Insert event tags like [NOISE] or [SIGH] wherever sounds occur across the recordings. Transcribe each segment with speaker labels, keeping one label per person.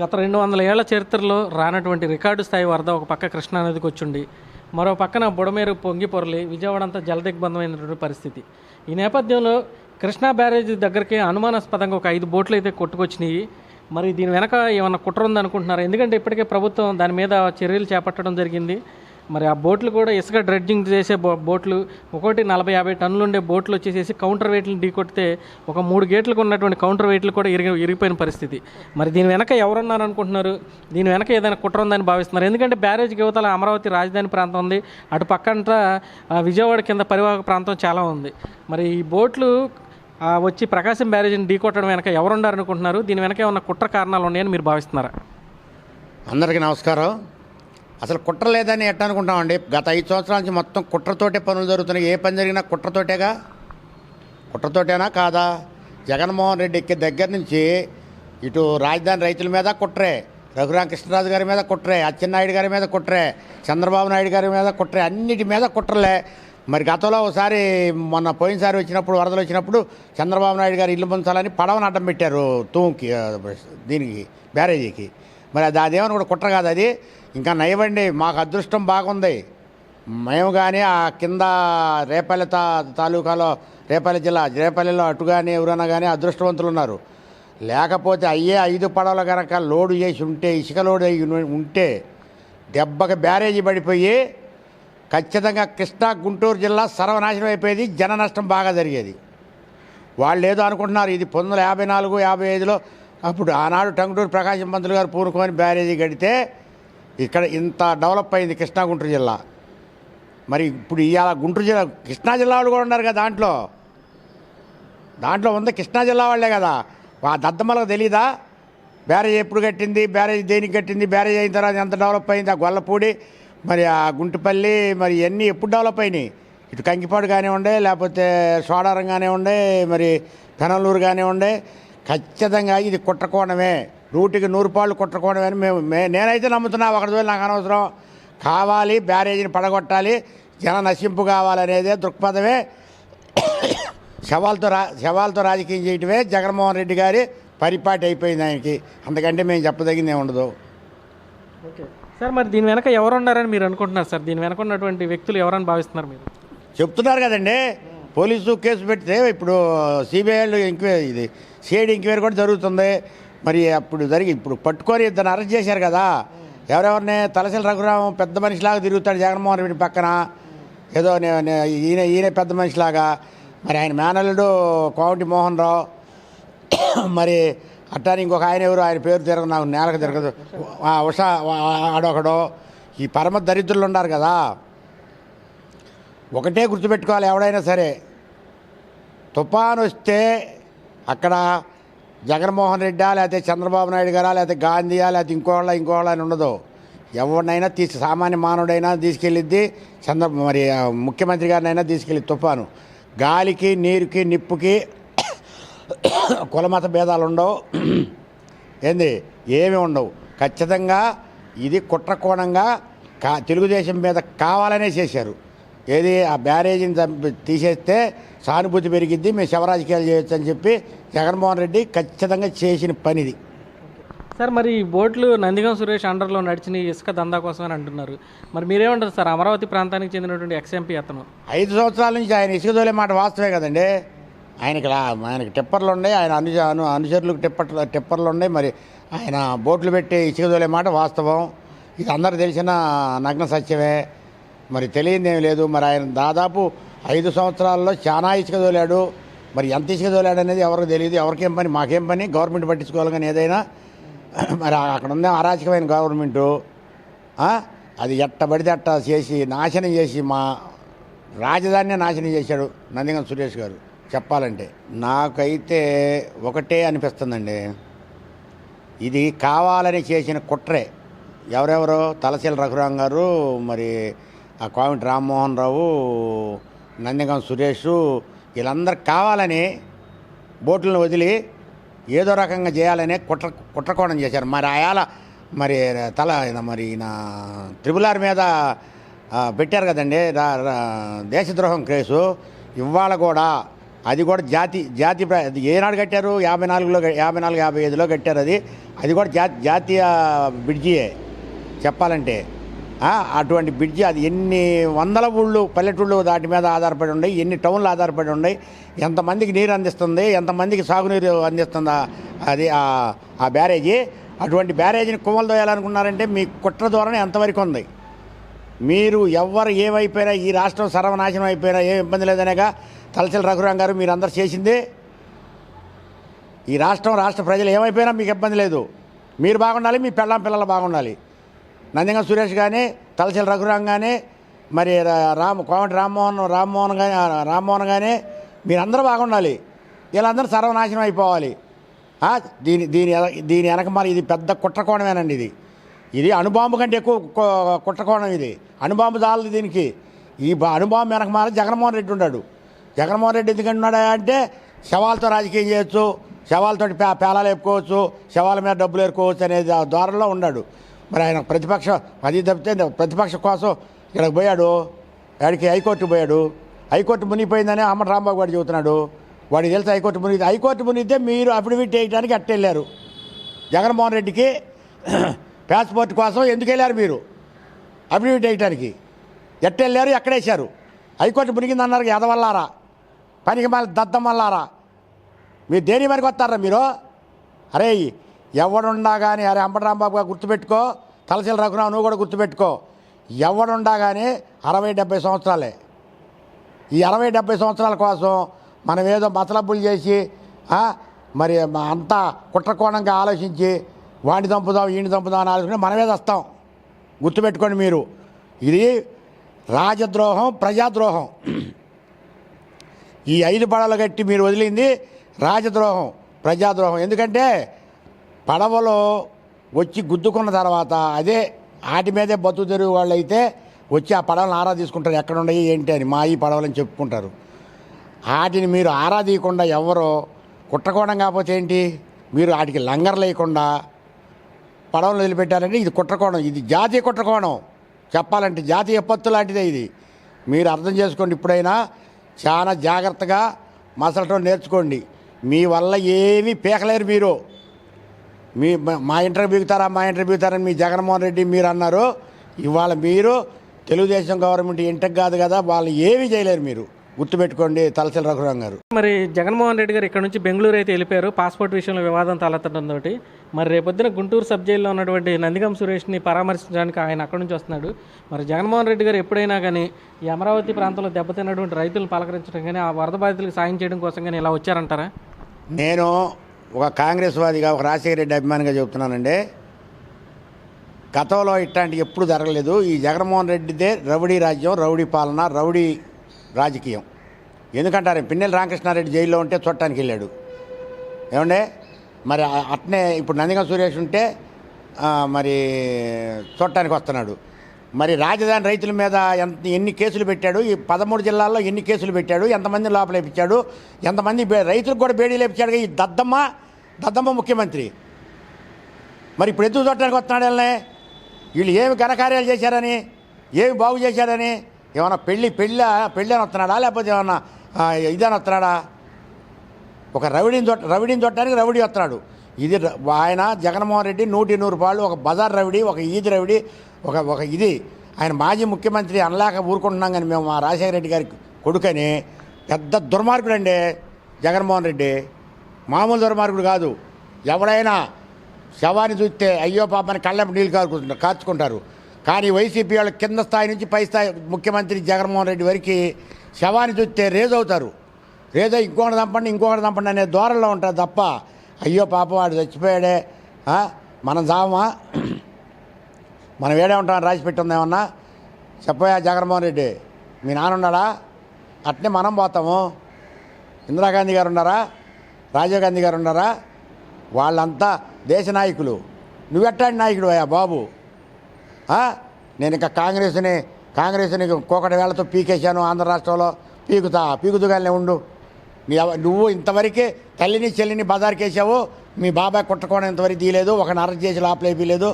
Speaker 1: గత రెండు వందల ఏళ్ళ చరిత్రలో రానటువంటి రికార్డు స్థాయి వరద ఒక పక్క కృష్ణానదికి వచ్చిండి. మరో పక్కన బుడమేరు పొంగి పొరలి విజయవాడ అంతా జలదిగ్బంధమైనటువంటి పరిస్థితి. ఈ నేపథ్యంలో కృష్ణా బ్యారేజ్ దగ్గరికి అనుమానాస్పదంగా ఒక ఐదు బోట్లు అయితే కొట్టుకొచ్చినాయి. మరి దీని వెనక ఏమన్నా కుట్ర ఉందనుకుంటున్నారు? ఎందుకంటే ఇప్పటికే ప్రభుత్వం దాని మీద చర్యలు చేపట్టడం జరిగింది. మరి ఆ బోట్లు కూడా ఇసుక డ్రెడ్జింగ్ చేసే బో బోట్లు ఒకటి నలభై యాభై టన్నులు ఉండే బోట్లు వచ్చేసేసి కౌంటర్ వెయిట్లు ఢీకొడితే ఒక మూడు గేట్లకు ఉన్నటువంటి కౌంటర్ వెయిట్లు కూడా ఇరిగి ఇరిగిపోయిన పరిస్థితి. మరి దీని వెనక ఎవరున్నారు అనుకుంటున్నారు? దీని వెనక ఏదైనా కుట్ర ఉందని భావిస్తున్నారు. ఎందుకంటే బ్యారేజ్కి యువతల అమరావతి రాజధాని ప్రాంతం ఉంది. అటు పక్కంతా విజయవాడ కింద పరివాహక ప్రాంతం చాలా ఉంది. మరి ఈ బోట్లు వచ్చి ప్రకాశం బ్యారేజీని ఢీకొట్టడం వెనక ఎవరున్నారు అనుకుంటున్నారు? దీని వెనక ఏమన్నా కుట్ర కారణాలు ఉన్నాయని మీరు భావిస్తున్నారా?
Speaker 2: అందరికీ నమస్కారం. అసలు కుట్ర లేదని ఎట్ట అనుకుంటామండి? గత ఐదు సంవత్సరాల నుంచి మొత్తం కుట్రతోటే పనులు జరుగుతున్నాయి. ఏ పని జరిగినా కుట్రతోటేగా? కుట్రతోటేనా కాదా? జగన్మోహన్ రెడ్డి ఎక్కే దగ్గర నుంచి ఇటు రాజధాని రైతుల మీద కుట్రే రఘురామ కృష్ణరాజు గారి మీద కుట్రే అచ్చెన్నాయుడు గారి మీద కుట్రే చంద్రబాబు నాయుడు గారి మీద కుట్రే అన్నిటి మీద కుట్రలే. మరి గతంలో ఒకసారి మొన్న పోయినసారి వచ్చినప్పుడు వరదలు వచ్చినప్పుడు చంద్రబాబు నాయుడు గారు ఇల్లు పొందాలని పడవను అడ్డం పెట్టారు తూంకి దీనికి బ్యారేజీకి. మరి అది అదేమని కూడా కుట్ర కాదు అది. ఇంకా నయవండి మాకు అదృష్టం బాగుంది. మేము కానీ ఆ కింద రేపల్లి తా తాలూకాలో రేపల్లి జిల్లా రేపల్లిలో అటు కానీ ఎవరైనా కానీ అదృష్టవంతులు ఉన్నారు. లేకపోతే అయ్యే ఐదు పడవలు కనుక లోడు చేసి ఉంటే ఇసుక లోడు అయి ఉంటే దెబ్బకి బ్యారేజీ పడిపోయి ఖచ్చితంగా కృష్ణా గుంటూరు జిల్లా సర్వనాశనం అయిపోయేది జన నష్టం బాగా జరిగేది. వాళ్ళు ఏదో అనుకుంటున్నారు ఇది పంతొమ్మిది వందల యాభై నాలుగు యాభై ఐదులో అప్పుడు ఆనాడు టంగుటూరు ప్రకాశం పంతులు గారు పూనుకొని బ్యారేజీ కడితే ఇక్కడ ఇంత డెవలప్ అయింది కృష్ణా గుంటూరు జిల్లా. మరి ఇప్పుడు ఇవాళ గుంటూరు జిల్లా కృష్ణా జిల్లా వాళ్ళు కూడా ఉన్నారు కదా దాంట్లో. దాంట్లో ఉంది కృష్ణా జిల్లా వాళ్ళే కదా. ఆ దద్దమ్మలకు తెలీదా? బ్యారేజ్ ఎప్పుడు కట్టింది? బ్యారేజ్ దేనికి కట్టింది? బ్యారేజ్ అయిన తర్వాత ఎంత డెవలప్ అయింది? ఆ గొల్లపూడి మరి ఆ గుంటుపల్లి మరి ఇవన్నీ ఎప్పుడు డెవలప్ అయినాయి? ఇటు కంకిపాడు కానివ్వండి లేకపోతే సోడారం కానివ్వండి మరి పెనలూరు కానివ్వండి ఖచ్చితంగా ఇది కుట్రకోణమే. నూటికి నూరు పాళ్ళు కుట్రకోణమే అని మేము మే- నేనైతే నమ్ముతున్నా ఒకటి రోజులు నాకు అనవసరం. కావాలి బ్యారేజీని పడగొట్టాలి జన నశింపు కావాలనేదే దృక్పథమే. శవాలతో రా శవాలతో రాజకీయం చేయటమే జగన్మోహన్ రెడ్డి గారి పరిపాటి అయిపోయింది ఆయనకి. అంతకంటే మేము చెప్పదగింది ఉండదు.
Speaker 1: ఓకే. సార్ మరి దీని వెనక ఎవరున్నారని మీరు అనుకుంటున్నారు సార్? దీని వెనక ఉన్నటువంటి వ్యక్తులు ఎవరని భావిస్తున్నారు మీరు?
Speaker 2: చెప్తున్నారు కదండి. పోలీసు కేసు పెడితే ఇప్పుడు సిబిఐలు ఎంక్వైరీ ఇది. సిఐడి ఎంక్వైరీ కూడా జరుగుతుంది. మరి అప్పుడు జరిగి ఇప్పుడు పట్టుకొని ఇద్దరు అరెస్ట్ చేశారు కదా. ఎవరెవరిని? తలసిల రఘురామం పెద్ద మనిషిలాగా తిరుగుతాడు జగన్మోహన్ రెడ్డి పక్కన. ఏదో ఈయన ఈయన పెద్ద మనిషిలాగా. మరి ఆయన మేనల్లుడు కోమటి మోహన్ రావు. మరి అట్టాని ఇంకొక ఆయన ఎవరు? ఆయన పేరు తిరగదు నాకు నేలకు తిరగదు. ఉషా ఆడొకడు. ఈ పరమ దరిద్రులు ఉన్నారు కదా. ఒకటే గుర్తుపెట్టుకోవాలి ఎవడైనా సరే. తుఫాన్ వస్తే అక్కడ జగన్మోహన్ రెడ్డా లేకపోతే చంద్రబాబు నాయుడు గారా లేకపోతే గాంధీయా లేకపోతే ఇంకోళ్ళ ఇంకోళ్ళ అని ఉండదు. ఎవరినైనా తీసి సామాన్య మానవుడైనా తీసుకెళ్ళిద్ది చంద్ర మరి ముఖ్యమంత్రి గారినైనా తీసుకెళ్ళి తుఫాను గాలికి నీరుకి నిప్పుకి [COUGHS] కులమత భేదాలు ఉండవు. [COUGHS] ఏంది? ఏమి ఉండవు. ఖచ్చితంగా ఇది కుట్రకోణంగా కా తెలుగుదేశం మీద కావాలనే చేశారు. ఏది ఆ బ్యారేజీని చంపి తీసేస్తే సానుభూతి పెరిగిద్ది మేము శవరాజకీయాలు చేయొచ్చు అని చెప్పి జగన్మోహన్ రెడ్డి ఖచ్చితంగా చేసిన పనిది.
Speaker 1: సార్ మరి ఈ బోట్లు నందిగం సురేష్ అండర్లో నడిచిన ఇసుక దందా కోసం అని అంటున్నారు. మరి మీరేమంటారు సార్? అమరావతి ప్రాంతానికి చెందినటువంటి ఎక్స్ఎంపీ అతను.
Speaker 2: ఐదు సంవత్సరాల నుంచి ఆయన ఇసుక తోలే మాట వాస్తవే కదండి. ఆయనకి ఆయనకి టిప్పర్లు ఉన్నాయి ఆయన అను అను అనుచరులకు టిప్పర్ టిప్పర్లు ఉన్నాయి మరి ఆయన బోట్లు పెట్టి ఇసుక తోలే మాట వాస్తవం. ఇది అందరు తెలిసిన నగ్న సత్యమే. మరి తెలియదేం లేదు. మరి ఆయన దాదాపు ఐదు సంవత్సరాల్లో చాలా ఇసుక తోలాడు. మరి ఎంత ఇసుక తోలాడు అనేది ఎవరికి తెలియదు. ఎవరికేం పని? మాకేం పని? గవర్నమెంట్ పట్టించుకోవాలి కానీ ఏదైనా. మరి అక్కడ ఉన్న అరాచకమైన గవర్నమెంటు. అది ఎట్ట పడితే అట్ట చేసి నాశనం చేసి మా రాజధానినే నాశనం చేశాడు నందిగం సురేష్ గారు. చెప్పాలంటే నాకైతే ఒకటే అనిపిస్తుందండి. ఇది కావాలని చేసిన కుట్రే. ఎవరెవరో తలసీల రఘురాం గారు మరి ఆ కోమటి రామ్మోహన్ రావు నందిగం సురేష్ వీళ్ళందరూ కావాలని బోట్లను వదిలి ఏదో రకంగా చేయాలనే కుట్ర కుట్రకోణం చేశారు. మరి ఆయాల మరి తల మరి ఈయన త్రిబులార్ ఆర్ మీద పెట్టారు కదండి దేశద్రోహం కేసు. ఇవాళ కూడా అది కూడా జాతి జాతి ఏనాడు కట్టారు? యాభై నాలుగులో యాభై నాలుగు యాభై ఐదులో కట్టారు అది. అది కూడా జాతి జాతీయ బ్రిడ్జియే చెప్పాలంటే. అటువంటి బ్రిడ్జి అది ఎన్ని వందల ఊళ్ళు పల్లెటూళ్ళు దాటి మీద ఆధారపడి ఉన్నాయి ఎన్ని టౌన్లు ఆధారపడి ఉన్నాయి ఎంతమందికి నీరు అందిస్తుంది ఎంతమందికి సాగునీరు అందిస్తుందా అది ఆ- బ్యారేజీ. అటువంటి బ్యారేజీని కుమ్మలు దోయాలనుకున్నారంటే మీ కుట్ర ధోరణి ఎంతవరకు ఉంది. మీరు ఎవరు ఏమైపోయినా ఈ రాష్ట్రం సర్వనాశనం అయిపోయినా ఏం ఇబ్బంది లేదనేగా తలసిల రఘురాం గారు మీరు అందరు చేసింది. ఈ రాష్ట్రం రాష్ట్ర ప్రజలు ఏమైపోయినా మీకు ఇబ్బంది లేదు. మీరు బాగుండాలి మీ పెళ్ళం పిల్లలు బాగుండాలి. నందిగం సురేష్ కానీ తలసిల రఘురాం కానీ మరి రా- రామ్ కోమటి రామ్మోహన్ రామ్మోహన్ కానీ రామ్మోహన్ కానీ మీరందరూ బాగుండాలి. వీళ్ళందరూ సర్వనాశనం అయిపోవాలి. దీని దీని దీని వెనక మరి ఇది పెద్ద కుట్రకోణమేనండి ఇది. ఇది అణుబాంబు కంటే ఎక్కువ కుట్రకోణం ఇది. అణుబాంబు దాలదు దీనికి. ఈ అణుబాంబు వెనక మారి జగన్మోహన్ రెడ్డి ఉన్నాడు. జగన్మోహన్ రెడ్డి ఎందుకు ఉన్నాడా అంటే శవాలతో రాజకీయం చేయొచ్చు శవాలతో పే పేలాలు వేపుకోవచ్చు శవాల మీద డబ్బులు ఏరుకోవచ్చు అనేది ఆ ద్వారంలో ఉన్నాడు. మరి ఆయన ప్రతిపక్ష అది తప్పితే ప్రతిపక్ష కోసం ఇక్కడికి పోయాడు. ఆడికి హైకోర్టు పోయాడు. హైకోర్టు మునిగిపోయిందని అమ్మ రాంబాబు గారు చెబుతున్నాడు. వాడికి తెలిసి హైకోర్టు మునిగి హైకోర్టు మునిగితే మీరు అఫిడవిట్ వేయడానికి అట్టెళ్ళారు జగన్మోహన్ రెడ్డికి [CLEARS THROAT] పాస్పోర్ట్ కోసం ఎందుకు వెళ్ళారు మీరు? అఫిడవిట్ చేయడానికి ఎట్టెళ్ళారు ఎక్కడేశారు హైకోర్టు మునిగిందన్నారు ఎదవల్లారా పనికి మళ్ళీ దద్దం వల్లారా మీరు దేని మరికి వస్తారా మీరు? అరే ఎవడుండా కానీ అరే అంబటరాంబాబుగా గుర్తుపెట్టుకో తలసిల రఘురావు నువ్వు కూడా గుర్తుపెట్టుకో. ఎవడుండా కానీ అరవై డెబ్బై సంవత్సరాలే. ఈ అరవై డెబ్బై సంవత్సరాల కోసం మనం ఏదో మతలబ్బులు చేసి మరి అంతా కుట్రకోణంగా ఆలోచించి వాడిని చంపుదాం ఈయన చంపుదాం అని ఆలోచించి మనమే వస్తాం గుర్తుపెట్టుకోండి మీరు. ఇది రాజద్రోహం ప్రజాద్రోహం. ఈ ఐదు పడవలు కట్టి మీరు వదిలింది రాజద్రోహం ప్రజాద్రోహం. ఎందుకంటే పడవలో వచ్చి గుద్దుకున్న తర్వాత అదే వాటి మీదే బతుకు తెరుగు వాళ్ళు అయితే వచ్చి ఆ పడవలను ఆరా తీసుకుంటారు. ఎక్కడ ఉన్నాయి ఏంటి అని మా ఈ పడవలని చెప్పుకుంటారు. వాటిని మీరు ఆరా తీయకుండా ఎవరో కుట్రకోణం కాకపోతే ఏంటి? మీరు వాటికి లంగర్ లేకుండా పడవలు వదిలిపెట్టారంటే ఇది కుట్రకోణం. ఇది జాతీయ కుట్రకోణం. చెప్పాలంటే జాతీయ పత్తు లాంటిదే ఇది. మీరు అర్థం చేసుకోండి ఇప్పుడైనా. చాలా జాగ్రత్తగా మసలటం నేర్చుకోండి. మీ వల్ల ఏమీ పీకలేరు మీరు. మీ మా- ఇంటర్వ్యూ బిగుతారా మా ఇంటర్వ్యూ బిగుతారని మీ జగన్మోహన్ రెడ్డి మీరు అన్నారు. ఇవాళ మీరు తెలుగుదేశం గవర్నమెంట్ ఇంటకు కాదు కదా వాళ్ళు ఏమీ చేయలేరు మీరు. గుర్తుపెట్టుకోండి తలసిల రఘురాం గారు.
Speaker 1: మరి జగన్మోహన్ రెడ్డి గారు ఇక్కడ నుంచి బెంగళూరు అయితే వెళ్ళిపోయారు. పాస్పోర్ట్ విషయంలో వివాదం తలెత్తడంతో మరి రేపొద్దున గుంటూరు సబ్ జైల్లో ఉన్నటువంటి నందిగం సురేష్ని పరామర్శించడానికి ఆయన అక్కడి నుంచి వస్తున్నాడు. మరి జగన్మోహన్ రెడ్డి గారు ఎప్పుడైనా కానీ ఈ అమరావతి ప్రాంతంలో దెబ్బతిన్నటువంటి రైతులను పలకరించడం కానీ ఆ వరద బాధితులకు సాయం చేయడం కోసం కానీ ఇలా వచ్చారంటారా?
Speaker 2: నేను ఒక కాంగ్రెస్ వాదిగా ఒక రాజశేఖర రెడ్డి అభిమానిగా చెబుతున్నానండి. గతంలో ఇట్లాంటి ఎప్పుడు జరగలేదు. ఈ జగన్మోహన్ రెడ్డిదే రౌడీ రాజ్యం రౌడీ పాలన రౌడీ రాజకీయం. ఎందుకంటారు? పిన్నెల రామకృష్ణారెడ్డి జైల్లో ఉంటే చూడటానికి వెళ్ళాడు. ఏమండే? మరి అట్నే ఇప్పుడు నందిగం సురేష్ ఉంటే మరి చూడటానికి వస్తున్నాడు. మరి రాజధాని రైతుల మీద ఎంత ఎన్ని కేసులు పెట్టాడు? ఈ పదమూడు జిల్లాల్లో ఎన్ని కేసులు పెట్టాడు? ఎంతమంది లోపలేపించాడు ఎంతమంది రైతులకు కూడా బేడీ లేపించాడు ఈ దద్దమ్మ దద్దమ్మ ముఖ్యమంత్రి. మరి ఇప్పుడు ఎందుకు చూడటానికి వస్తున్నాడు వీళ్ళని? వీళ్ళు ఏమి ఘనకార్యాలు చేశారని ఏమి బాగు చేశారని? ఏమన్నా పెళ్ళి పెళ్ళి పెళ్ళి అని వస్తున్నాడా? లేకపోతే ఏమన్నా ఇదని వస్తున్నాడా? ఒక రవిడిని చొట్ట రవిడిని చొట్టడానికి రవిడి వస్తున్నాడు. ఇది ఆయన జగన్మోహన్ రెడ్డి నూటి నూరు పాళ్ళు ఒక బజార్ రవిడి ఒక ఈద్ రవిడి ఒక ఒక ఇది. ఆయన మాజీ ముఖ్యమంత్రి అనలేక ఊరుకుంటున్నాం కానీ మేము మా రాజశేఖర రెడ్డి గారి కొడుకని పెద్ద దుర్మార్గుడు అండి జగన్మోహన్ రెడ్డి. మామూలు దుర్మార్గుడు కాదు. ఎవడైనా శవాన్ని చూస్తే అయ్యో పాపని కళ్ళెం నీళ్ళు కారుకుంటారు కార్చుకుంటారు కానీ వైసీపీ వాళ్ళు కింద స్థాయి నుంచి పై స్థాయి ముఖ్యమంత్రి జగన్మోహన్ రెడ్డి వరకు శవాన్ని చూస్తే రేజ్ అవుతారు. రేదో ఇంకొకటి చంపండి ఇంకొకటి చంపండి అనే దూరంలో ఉంటారు తప్ప అయ్యో పాప వాడు చచ్చిపోయాడే. మనం చావమా? మనం వేడే ఉంటాం రాసి పెట్టి ఉందేమన్నా చెప్పయా జగన్మోహన్ రెడ్డి మీ నాన్న ఉన్నాడా? అట్నే మనం పోతాము. ఇందిరాగాంధీ గారు ఉన్నారా? రాజీవ్ గాంధీ గారు ఉన్నారా? వాళ్ళంతా దేశ నాయకులు. నువ్వెట్టాడి నాయకుడు అయ్యా బాబు? నేను ఇంకా కాంగ్రెస్ని కాంగ్రెస్ని కోకటి వేళతో పీకేశాను ఆంధ్ర రాష్ట్రంలో. పీకుతా పీకుతుగానే ఉండు. మీ నువ్వు ఇంతవరకే తల్లిని చెల్లిని బజార్కేసావు మీ బాబాయ్ కుట్టకోవడం ఇంతవరకు తీయలేదు ఒక అరెస్ట్ చేసి లోపలేపలేదు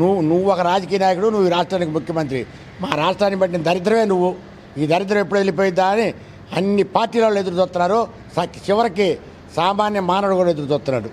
Speaker 2: నువ్వు నువ్వు ఒక రాజకీయ నాయకుడు నువ్వు రాష్ట్రానికి ముఖ్యమంత్రి. మా రాష్ట్రాన్ని బట్టిన దరిద్రమే నువ్వు. ఈ దరిద్రం ఎప్పుడు వెళ్ళిపోయిద్దా అని అన్ని పార్టీల వాళ్ళు ఎదురు చూస్తున్నారు చివరికి సామాన్య మానవుడు కూడా ఎదురు చూస్తున్నాడు.